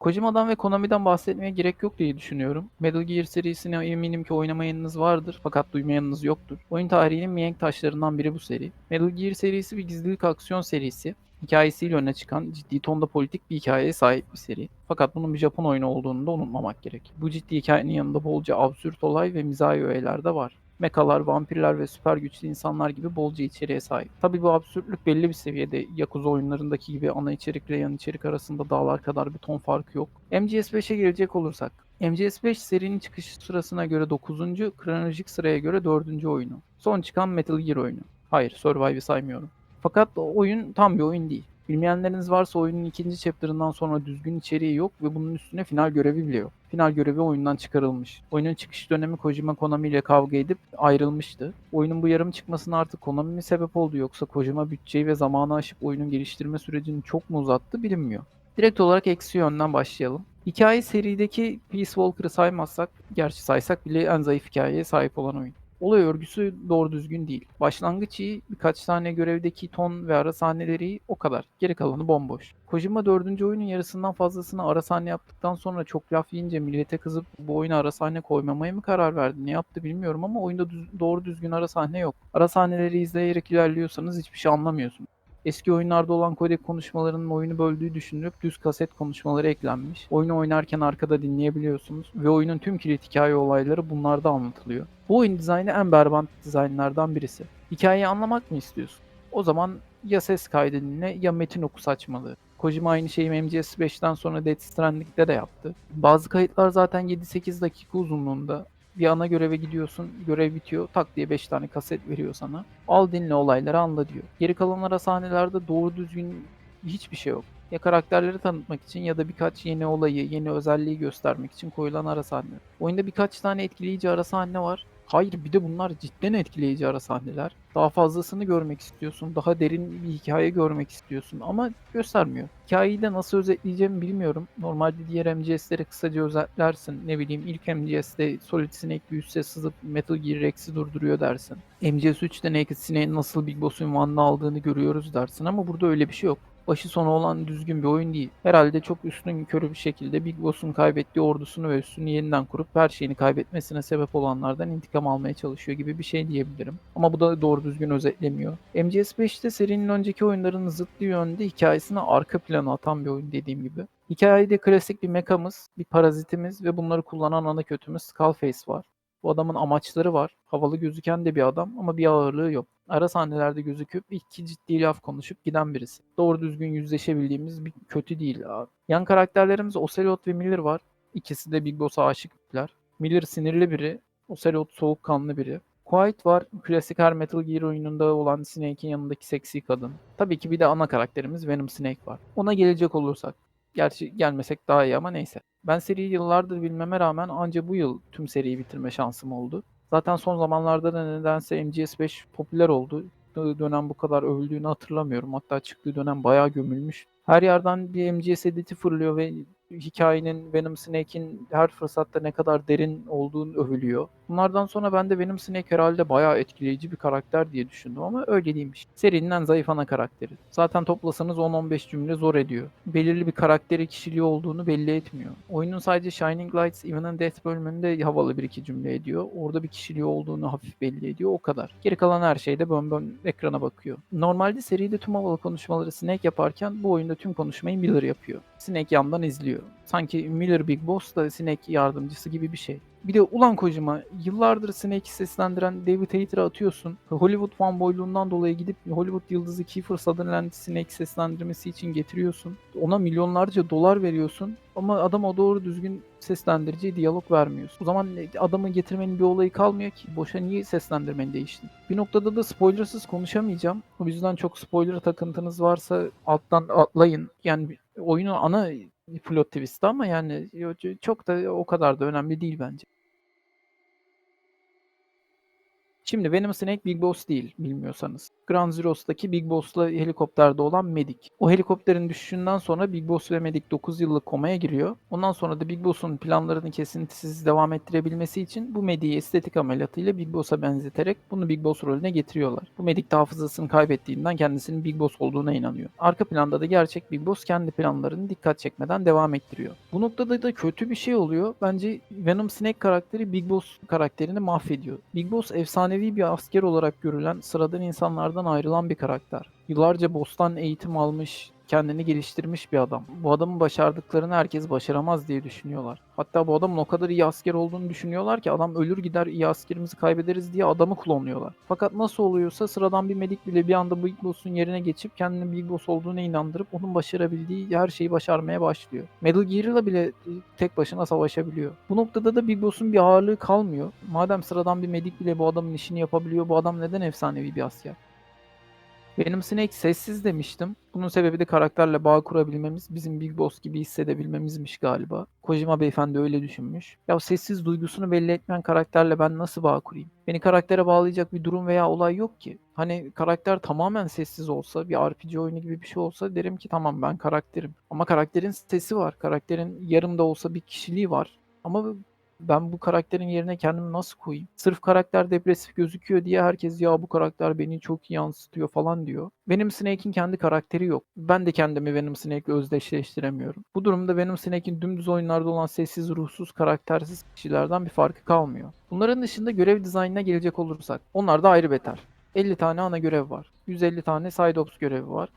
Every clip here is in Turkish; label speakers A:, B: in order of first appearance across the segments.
A: Kojima'dan ve Konami'den bahsetmeye gerek yok diye düşünüyorum. Metal Gear serisini eminim ki oynamayanınız vardır fakat duymayanınız yoktur. Oyun tarihinin mihenk taşlarından biri bu seri. Metal Gear serisi bir gizlilik aksiyon serisi. Hikayesiyle öne çıkan ciddi tonda politik bir hikayeye sahip bir seri. Fakat bunun bir Japon oyunu olduğunu da unutmamak gerek. Bu ciddi hikayenin yanında bolca absürt olay ve mizahi öğeler de var. Mekalar, vampirler ve süper güçlü insanlar gibi bolca içeriğe sahip. Tabi bu absürtlük belli bir seviyede. Yakuza oyunlarındaki gibi ana içerikle yan içerik arasında dağlar kadar bir ton farkı yok. MGS5'e gelecek olursak. MGS5 serinin çıkış sırasına göre 9. kronolojik sıraya göre 4. oyunu. Son çıkan Metal Gear oyunu. Hayır, Survive'ı saymıyorum. Fakat oyun tam bir oyun değil. Bilmeyenleriniz varsa oyunun ikinci chapter'ından sonra düzgün içeriği yok ve bunun üstüne final görevi bile yok. Final görevi oyundan çıkarılmış. Oyunun çıkış dönemi Kojima Konami ile kavga edip ayrılmıştı. Oyunun bu yarım çıkmasına artık Konami mi sebep oldu yoksa Kojima bütçeyi ve zamanı aşıp oyunun geliştirme sürecini çok mu uzattı bilinmiyor. Direkt olarak eksi yönden başlayalım. Hikaye serideki Peace Walker'ı saymazsak, gerçi saysak bile en zayıf hikayeye sahip olan oyun. Olay örgüsü doğru düzgün değil. Başlangıç iyi, birkaç tane görevdeki ton ve ara sahneleri o kadar. Geri kalanı bomboş. Kojima 4. oyunun yarısından fazlasını ara sahne yaptıktan sonra çok laf yiyince millete kızıp bu oyuna ara sahne koymamaya mı karar verdi? Ne yaptı bilmiyorum ama oyunda düz- doğru düzgün ara sahne yok. Ara sahneleri izleyerek ilerliyorsanız hiçbir şey anlamıyorsunuz. Eski oyunlarda olan kodek konuşmalarının oyunu böldüğü düşünülüp düz kaset konuşmaları eklenmiş. Oyunu oynarken arkada dinleyebiliyorsunuz ve oyunun tüm kilit hikaye olayları bunlarda anlatılıyor. Bu oyun dizaynı en berbat dizaynlardan birisi. Hikayeyi anlamak mı istiyorsun? O zaman ya ses kaydı dinle ya metin oku saçmalığı. Kojima aynı şeyi MGS5'ten sonra Death Stranding'de de yaptı. Bazı kayıtlar zaten 7-8 dakika uzunluğunda. Bir ana göreve gidiyorsun, görev bitiyor, tak diye 5 tane kaset veriyor sana. Al dinle olayları anla diyor. Geri kalan ara sahnelerde doğru düzgün hiçbir şey yok. Ya karakterleri tanıtmak için ya da birkaç yeni olayı, yeni özelliği göstermek için koyulan ara sahne. Oyunda birkaç tane etkileyici ara sahne var. Hayır bir de bunlar cidden etkileyici ara sahneler. Daha fazlasını görmek istiyorsun. Daha derin bir hikaye görmek istiyorsun ama göstermiyor. Hikayeyi de nasıl özetleyeceğimi bilmiyorum. Normalde diğer MGS'leri kısaca özetlersin. Ne bileyim ilk MGS'de Solid Snake üste sızıp Metal Gear Rex'i durduruyor dersin. MGS 3'te Naked Snake'in nasıl Big Boss ünvanını aldığını görüyoruz dersin ama burada öyle bir şey yok başı sonu olan düzgün bir oyun değil. Herhalde çok üstün körü bir şekilde Big Boss'un kaybettiği ordusunu ve üstünü yeniden kurup her şeyini kaybetmesine sebep olanlardan intikam almaya çalışıyor gibi bir şey diyebilirim. Ama bu da doğru düzgün özetlemiyor. MGS5'te serinin önceki oyunlarının zıttı yönde hikayesine arka plana atan bir oyun dediğim gibi. Hikayede klasik bir mekamız, bir parazitimiz ve bunları kullanan ana kötümüz Skullface var. Bu adamın amaçları var. Havalı gözüken de bir adam ama bir ağırlığı yok. Ara sahnelerde gözüküp iki ciddi laf konuşup giden birisi. Doğru düzgün yüzleşebildiğimiz bir kötü değil. Yan karakterlerimiz Ocelot ve Miller var. İkisi de Big Boss'a aşıklar. Miller sinirli biri, Ocelot soğukkanlı biri. Quiet var. Klasik her Metal Gear oyununda olan Snake'in yanındaki seksi kadın. Tabii ki bir de ana karakterimiz Venom Snake var. Ona gelecek olursak. Gerçi gelmesek daha iyi ama neyse. Ben seriyi yıllardır bilmeme rağmen anca bu yıl tüm seriyi bitirme şansım oldu. Zaten son zamanlarda da nedense MGS5 popüler oldu. Dönem bu kadar övüldüğünü hatırlamıyorum. Hatta çıktığı dönem bayağı gömülmüş. Her yerden bir MGS editi fırlıyor ve hikayenin Venom Snake'in her fırsatta ne kadar derin olduğunu övülüyor. Bunlardan sonra ben de Venom Snake herhalde bayağı etkileyici bir karakter diye düşündüm ama öyle değilmiş. Serinin en zayıf ana karakteri. Zaten toplasanız 10-15 cümle zor ediyor. Belirli bir karakteri kişiliği olduğunu belli etmiyor. Oyunun sadece Shining Lights Even and Death bölümünde havalı bir iki cümle ediyor. Orada bir kişiliği olduğunu hafif belli ediyor. O kadar. Geri kalan her şeyde bön bön ekrana bakıyor. Normalde seride tüm havalı konuşmaları Snake yaparken bu oyunda tüm konuşmayı Miller yapıyor. Snake yandan izliyor. Sanki Miller Big Boss da Snake yardımcısı gibi bir şey. Bir de ulan Kojima yıllardır Snake'i seslendiren David Hayter'ı atıyorsun. Hollywood fanboyluğundan dolayı gidip Hollywood yıldızı Kiefer Sutherland'i Snake seslendirmesi için getiriyorsun. Ona milyonlarca dolar veriyorsun. Ama adama doğru düzgün seslendirici diyalog vermiyorsun. O zaman adamı getirmenin bir olayı kalmıyor ki. Boşa niye seslendirmeni değiştin? Bir noktada da spoilersız konuşamayacağım. O yüzden çok spoiler takıntınız varsa alttan atlayın. Yani oyunun ana plot twist'i ama yani çok da o kadar da önemli değil bence. Şimdi Venom Snake Big Boss değil bilmiyorsanız. Ground Zeroes'taki Big Boss'la helikopterde olan Medic. O helikopterin düşüşünden sonra Big Boss ve Medic 9 yıllık komaya giriyor. Ondan sonra da Big Boss'un planlarını kesintisiz devam ettirebilmesi için bu Medic'i estetik ameliyatıyla Big Boss'a benzeterek bunu Big Boss rolüne getiriyorlar. Bu Medic de hafızasını kaybettiğinden kendisinin Big Boss olduğuna inanıyor. Arka planda da gerçek Big Boss kendi planlarını dikkat çekmeden devam ettiriyor. Bu noktada da kötü bir şey oluyor. Bence Venom Snake karakteri Big Boss karakterini mahvediyor. Big Boss efsanevi bir asker olarak görülen sıradan insanlardan ayrılan bir karakter. Yıllarca boss'tan eğitim almış, kendini geliştirmiş bir adam. Bu adamın başardıklarını herkes başaramaz diye düşünüyorlar. Hatta bu adamın o kadar iyi asker olduğunu düşünüyorlar ki adam ölür gider iyi askerimizi kaybederiz diye adamı klonluyorlar. Fakat nasıl oluyorsa sıradan bir medik bile bir anda Big Boss'un yerine geçip kendini Big Boss olduğuna inandırıp onun başarabildiği her şeyi başarmaya başlıyor. Metal Gear'la bile tek başına savaşabiliyor. Bu noktada da Big Boss'un bir ağırlığı kalmıyor. Madem sıradan bir medik bile bu adamın işini yapabiliyor bu adam neden efsanevi bir asker? Benim Snake sessiz demiştim. Bunun sebebi de karakterle bağ kurabilmemiz, bizim Big Boss gibi hissedebilmemizmiş galiba. Kojima beyefendi öyle düşünmüş. Ya sessiz duygusunu belli etmeyen karakterle ben nasıl bağ kurayım? Beni karaktere bağlayacak bir durum veya olay yok ki. Hani karakter tamamen sessiz olsa, bir RPG oyunu gibi bir şey olsa derim ki tamam ben karakterim. Ama karakterin sesi var. Karakterin yarım da olsa bir kişiliği var. Ama ben bu karakterin yerine kendimi nasıl koyayım? Sırf karakter depresif gözüküyor diye herkes ya bu karakter beni çok yansıtıyor falan diyor. Venom Snake'in kendi karakteri yok. Ben de kendimi Venom Snake'le özdeşleştiremiyorum. Bu durumda Venom Snake'in dümdüz oyunlarda olan sessiz, ruhsuz, karaktersiz kişilerden bir farkı kalmıyor. Bunların dışında görev dizaynına gelecek olursak, onlar da ayrı beter. 50 tane ana görev var. 150 tane side ops görevi var.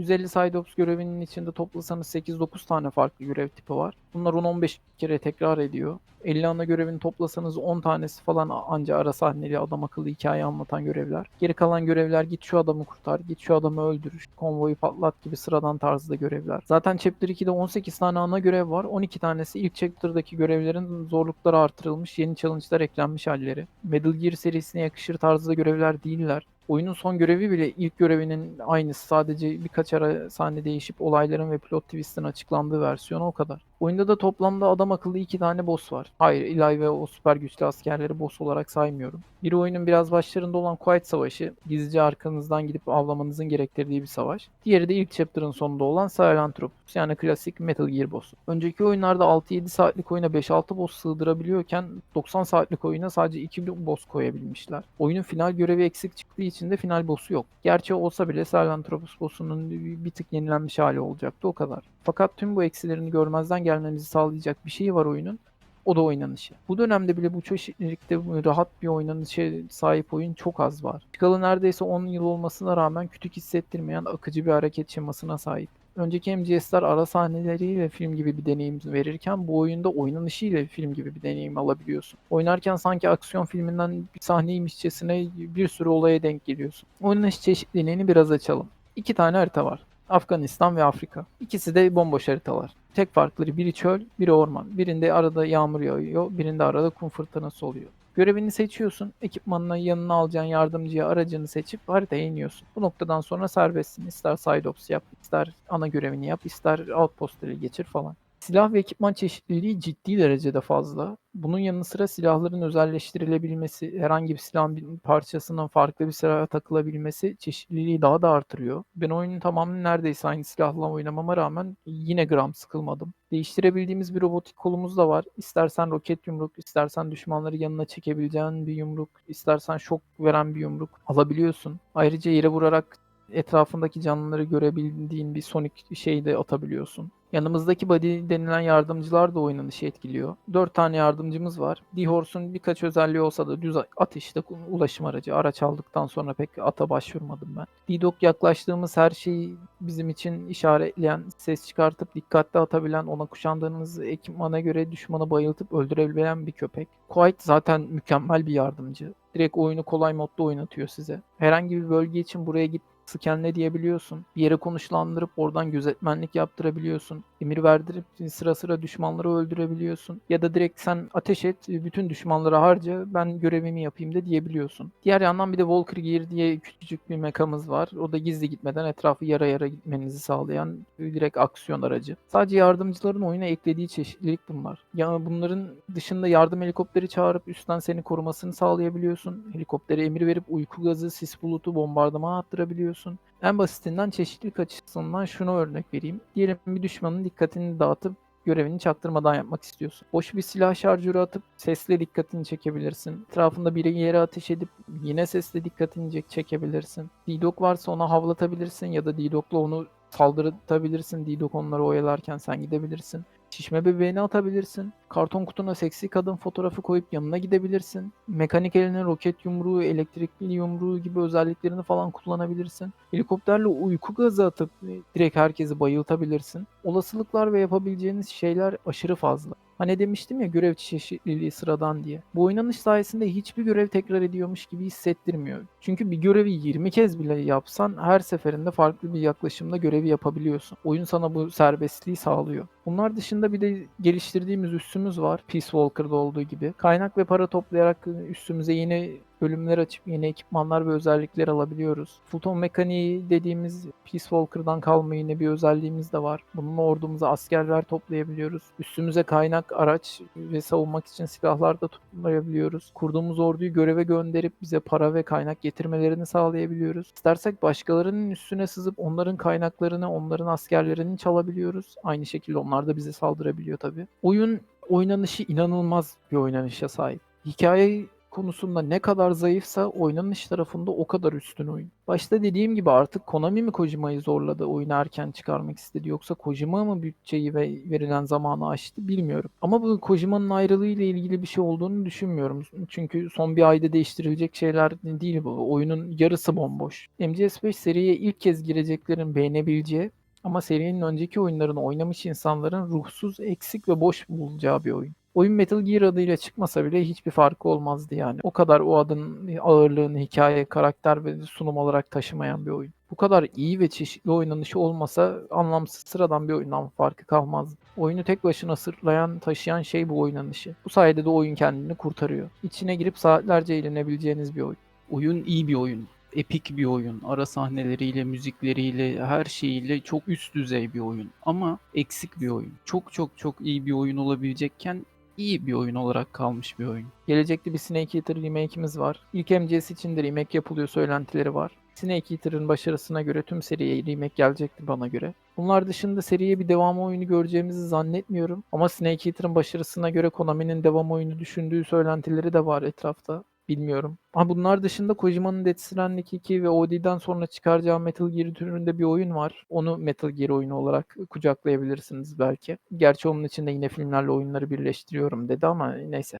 A: 150 side ops görevinin içinde toplasanız 8-9 tane farklı görev tipi var. Bunlar 10-15 kere tekrar ediyor. 50 ana görevini toplasanız 10 tanesi falan anca ara sahneli adam akıllı hikaye anlatan görevler. Geri kalan görevler git şu adamı kurtar, git şu adamı öldür, konvoyu patlat gibi sıradan tarzda görevler. Zaten Chapter 2'de 18 tane ana görev var. 12 tanesi ilk Chapter'daki görevlerin zorlukları artırılmış, yeni challenge'lar eklenmiş halleri. Metal Gear serisine yakışır tarzda görevler değiller. Oyunun son görevi bile ilk görevinin aynısı. Sadece birkaç ara sahne değişip olayların ve plot twist'in açıklandığı versiyonu o kadar. Oyunda da toplamda adam akıllı iki tane boss var. Hayır, Eli ve o süper güçlü askerleri boss olarak saymıyorum. Bir oyunun biraz başlarında olan Quiet Savaşı, gizlice arkanızdan gidip avlamanızın gerektirdiği bir savaş. Diğeri de ilk chapter'ın sonunda olan Silentropus yani klasik Metal Gear boss'u. Önceki oyunlarda 6-7 saatlik oyuna 5-6 boss sığdırabiliyorken 90 saatlik oyuna sadece 2 boss koyabilmişler. Oyunun final görevi eksik çıktığı için de final boss'u yok. Gerçi olsa bile Silentropus boss'unun bir tık yenilenmiş hali olacaktı o kadar. Fakat tüm bu eksilerini görmezden gelmemizi sağlayacak bir şey var oyunun. O da oynanışı. Bu dönemde bile bu çeşitlilikte rahat bir oynanışa sahip oyun çok az var. Çıkalı neredeyse 10 yıl olmasına rağmen kütük hissettirmeyen akıcı bir hareket şemasına sahip. Önceki MGS'ler ara sahneleriyle film gibi bir deneyim verirken bu oyunda oynanışıyla film gibi bir deneyim alabiliyorsun. Oynarken sanki aksiyon filminden bir sahneymişçesine bir sürü olaya denk geliyorsun. Oynanış çeşitliliğini biraz açalım. İki tane harita var. Afganistan ve Afrika. İkisi de bomboş haritalar. Tek farkları biri çöl, biri orman. Birinde arada yağmur yağıyor, birinde arada kum fırtınası oluyor. Görevini seçiyorsun, ekipmanına yanına alacağın yardımcıya aracını seçip haritaya iniyorsun. Bu noktadan sonra serbestsin. İster side ops yap, ister ana görevini yap, ister outpostları geçir falan. Silah ve ekipman çeşitliliği ciddi derecede fazla. Bunun yanı sıra silahların özelleştirilebilmesi, herhangi bir silahın bir parçasının farklı bir silaha takılabilmesi çeşitliliği daha da artırıyor. Ben oyunun tamamını neredeyse aynı silahla oynamama rağmen yine gram sıkılmadım. Değiştirebildiğimiz bir robotik kolumuz da var. İstersen roket yumruk, istersen düşmanları yanına çekebileceğin bir yumruk, istersen şok veren bir yumruk alabiliyorsun. Ayrıca yere vurarak etrafındaki canlıları görebildiğin bir sonik şey de atabiliyorsun. Yanımızdaki body denilen yardımcılar da oynanışı etkiliyor. 4 tane yardımcımız var. D-Horse'un birkaç özelliği olsa da düz atışta ulaşım aracı. Araç aldıktan sonra pek ata başvurmadım ben. D-Dog yaklaştığımız her şeyi bizim için işaretleyen, ses çıkartıp dikkatli atabilen, ona kuşandığınız ekipmana göre düşmanı bayıltıp öldürebilen bir köpek. Quiet zaten mükemmel bir yardımcı. Direkt oyunu kolay modda oynatıyor size. Herhangi bir bölge için buraya git scanle diyebiliyorsun. Bir yere konuşlandırıp oradan gözetmenlik yaptırabiliyorsun. Emir verdirip sıra sıra düşmanları öldürebiliyorsun. Ya da direkt sen ateş et, bütün düşmanları harca, ben görevimi yapayım da diyebiliyorsun. Diğer yandan bir de Walker Gear diye küçücük bir mekamız var. O da gizli gitmeden etrafı yara yara gitmenizi sağlayan direkt aksiyon aracı. Sadece yardımcıların oyuna eklediği çeşitlilik bunlar. Ya bunların dışında yardım helikopteri çağırıp üstten seni korumasını sağlayabiliyorsun. Helikoptere emir verip uyku gazı, sis bulutu, bombardıman attırabiliyorsun. En basitinden çeşitlilik açısından şunu örnek vereyim. Diyelim bir düşmanın dikkatini dağıtıp görevini çaktırmadan yapmak istiyorsun. Boş bir silah şarjörü atıp sesle dikkatini çekebilirsin. Etrafında bir yere ateş edip yine sesle dikkatini çek- çekebilirsin. D-Dog varsa ona havlatabilirsin ya da D-Dog'la onu saldırtabilirsin. D-Dog onları oyalarken sen gidebilirsin. Şişme bebeğini atabilirsin. Karton kutuna seksi kadın fotoğrafı koyup yanına gidebilirsin. Mekanik elinin roket yumruğu, elektrikli yumruğu gibi özelliklerini falan kullanabilirsin. Helikopterle uyku gazı atıp e, direkt herkesi bayıltabilirsin. Olasılıklar ve yapabileceğiniz şeyler aşırı fazla. Hani demiştim ya görev çeşitliliği sıradan diye. Bu oynanış sayesinde hiçbir görev tekrar ediyormuş gibi hissettirmiyor. Çünkü bir görevi 20 kez bile yapsan her seferinde farklı bir yaklaşımda görevi yapabiliyorsun. Oyun sana bu serbestliği sağlıyor. Bunlar dışında bir de geliştirdiğimiz üssümüz var. Peace Walker'da olduğu gibi. Kaynak ve para toplayarak üstümüze yeni bölümler açıp yeni ekipmanlar ve özellikler alabiliyoruz. Futon mekaniği dediğimiz Peace Walker'dan kalma yine bir özelliğimiz de var. Bununla ordumuza askerler toplayabiliyoruz. Üstümüze kaynak, araç ve savunmak için silahlar da toplayabiliyoruz. Kurduğumuz orduyu göreve gönderip bize para ve kaynak getirmelerini sağlayabiliyoruz. İstersek başkalarının üstüne sızıp onların kaynaklarını, onların askerlerini çalabiliyoruz. Aynı şekilde onlar da bize saldırabiliyor tabii. Oyun oynanışı inanılmaz bir oynanışa sahip. Hikaye konusunda ne kadar zayıfsa oynanış tarafında o kadar üstün oyun. Başta dediğim gibi artık Konami mi Kojima'yı zorladı oyunu erken çıkarmak istedi yoksa Kojima mı bütçeyi ve verilen zamanı aştı bilmiyorum. Ama bu Kojima'nın ayrılığı ile ilgili bir şey olduğunu düşünmüyorum. Çünkü son bir ayda değiştirilecek şeyler değil bu. Oyunun yarısı bomboş. MGS5 seriye ilk kez gireceklerin beğenebileceği ama serinin önceki oyunlarını oynamış insanların ruhsuz, eksik ve boş bulacağı bir oyun. Oyun Metal Gear adıyla çıkmasa bile hiçbir farkı olmazdı yani. O kadar o adın ağırlığını hikaye, karakter ve sunum olarak taşımayan bir oyun. Bu kadar iyi ve çeşitli oynanışı olmasa anlamsız sıradan bir oyundan farkı kalmazdı. Oyunu tek başına sırtlayan, taşıyan şey bu oynanışı. Bu sayede de oyun kendini kurtarıyor. İçine girip saatlerce eğlenebileceğiniz bir oyun.
B: Oyun iyi bir oyun. Epik bir oyun. Ara sahneleriyle, müzikleriyle, her şeyiyle çok üst düzey bir oyun. Ama eksik bir oyun. Çok çok çok iyi bir oyun olabilecekken iyi bir oyun olarak kalmış bir oyun.
A: Gelecekte bir Snake Eater remake'imiz var. İlk MGS için de remake yapılıyor söylentileri var. Snake Eater'ın başarısına göre tüm seriye remake gelecektir bana göre. Bunlar dışında seriye bir devam oyunu göreceğimizi zannetmiyorum. Ama Snake Eater'ın başarısına göre Konami'nin devam oyunu düşündüğü söylentileri de var etrafta. Bilmiyorum. Ama bunlar dışında Kojima'nın Death Stranding 2 ve OD'den sonra çıkaracağı Metal Gear türünde bir oyun var. Onu Metal Gear oyunu olarak kucaklayabilirsiniz belki. Gerçi onun için de yine filmlerle oyunları birleştiriyorum dedi ama neyse.